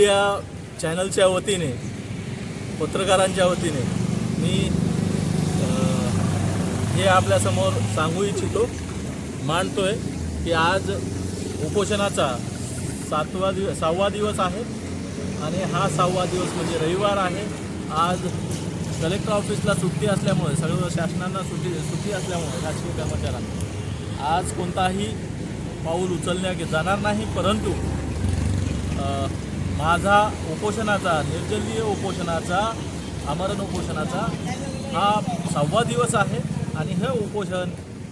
Media चॅनलच्या वतीने पत्रकारांच्या वतीने मी हे आपल्यासमोर सांगू इच्छितो. मांडतोय की आज उपोषणाचा सातवा दिवस सहावा दिवस आहे आणि हा सहावा दिवस म्हणजे रविवार आहे. आज कलेक्टर ऑफिसला सुट्टी असल्यामुळे सर्व शासनांना सुट्टी सुट्टी असल्यामुळे शासकीय कर्मचाऱ्यांना आज कोणताही पाऊल उचलण्या जाणार नाही परंतु माझा उपोषणाचा निर्जलीय उपोषणाचा आमरण उपोषणाचा हा सहावा दिवस आहे आणि हे उपोषण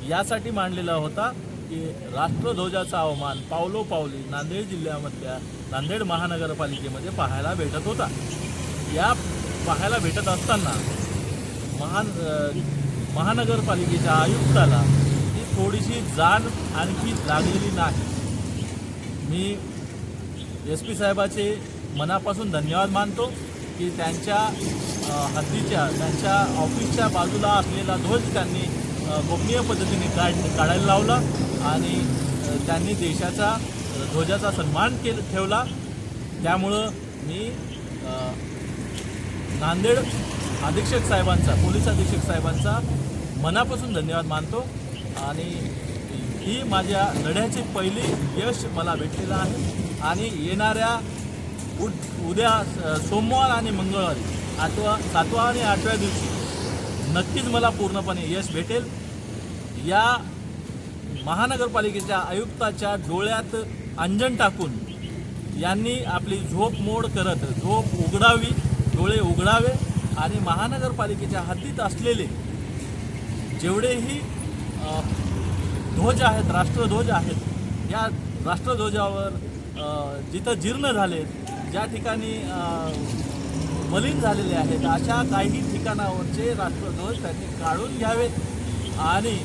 यासाठी मांडलेला होता की राष्ट्रध्वजाचा अवमान पावलो पावली नांदेड जिल्ह्यामधल्या नांदेड महानगरपालिकेमध्ये पाहायला भेटत होता. या पाहायला भेटत असताना महान महानगरपालिकेच्या आयुक्ताला ही थोडीशी जाण आणखी लागलेली नाही. मी एस पी साहेबाचे मनापासून धन्यवाद मानतो की त्यांच्या हद्दीच्या त्यांच्या ऑफिसच्या बाजूला असलेला ध्वज त्यांनी गोपनीय पद्धतीने काढ काढायला लावला आणि त्यांनी देशाचा ध्वजाचा सन्मान केल ठेवला. त्यामुळं मी नांदेड अधीक्षक साहेबांचा पोलीस अधीक्षक साहेबांचा मनापासून धन्यवाद मानतो आणि ही माझ्या लढ्याची पहिली यश मला भेटलेलं आहे. आणि येणाऱ्या उद उद्या सोमवार आणि मंगळवारी आठवा सातवा आणि आठव्या दिवशी नक्कीच मला पूर्णपणे यश भेटेल. या महानगरपालिकेच्या आयुक्ताच्या डोळ्यात अंजन टाकून यांनी आपली झोप मोड करत झोप उघडावी डोळे उघडावे आणि महानगरपालिकेच्या हद्दीत असलेले जेवढेही ध्वज आहेत राष्ट्रध्वज आहेत. या राष्ट्रध्वजावर जिथं जीर्ण झाले ज्या ठिकाणी मलिन झालेले आहेत अशा काही ठिकाणावरचे राष्ट्रध्वज त्यांनी काढून घ्यावेत. आणि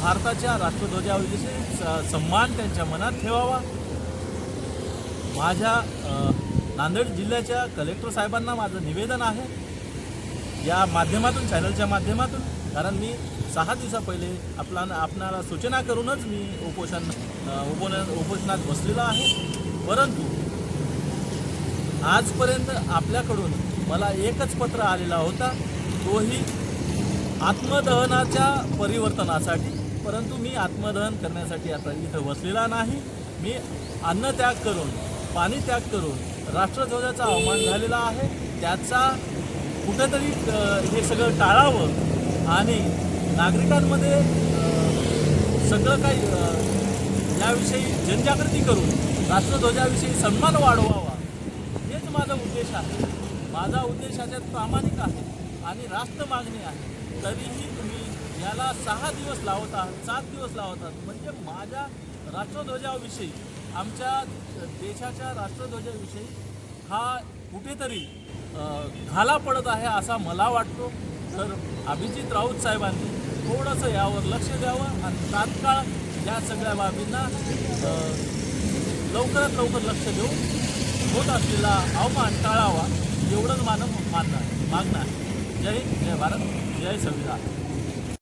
भारताच्या राष्ट्रध्वजाविषयी स- सन्मान त्यांच्या मनात ठेवावा. माझ्या नांदेड जिल्ह्याच्या कलेक्टर साहेबांना माझं निवेदन आहे. या माध्यमातून चॅनलच्या माध्यमातून कारण मी सहा दिवसा पहिले आपला आपणाला सूचना करूनच मी उपोषण अ, उपोन उपोषणात बसलेला आहे. परंतु आजपर्यंत आपल्याकडून मला एकच पत्र आलेला होता तोही आत्मदहनाच्या परिवर्तनासाठी. परंतु मी आत्मदहन करण्यासाठी आता इथं बसलेला नाही. मी अन्नत्याग करून पाणी त्याग करून राष्ट्रध्वजाचा अवमान झालेला आहे. त्याचा कुठेतरी हे सगळं टाळावं आणि नागरिकांमध्ये सगळं काही याविषयी जनजागृती करून राष्ट्रध्वजाविषयी सन्मान वाढवावा हेच माझा उद्देश आहे. माझा उद्देश याच्यात प्रामाणिक आहे आणि राष्ट्र मागणी आहे. तरीही तुम्ही याला सहा दिवस लावत आहात सात दिवस लावत आहात. म्हणजे माझ्या राष्ट्रध्वजाविषयी आमच्या देशाच्या राष्ट्रध्वजाविषयी हा कुठेतरी घाला पडत आहे असा मला वाटतो. तर अभिजित राऊत साहेबांनी थोडंसं यावर लक्ष द्यावं आणि तात्काळ या सगळ्या बाबींना लवकरात लवकर लक्ष देऊन होत असलेला अवमान टाळावा एवढंच मानव मानणं मागणार. मागणं आहे जय हिंद जय भारत जय संविधान.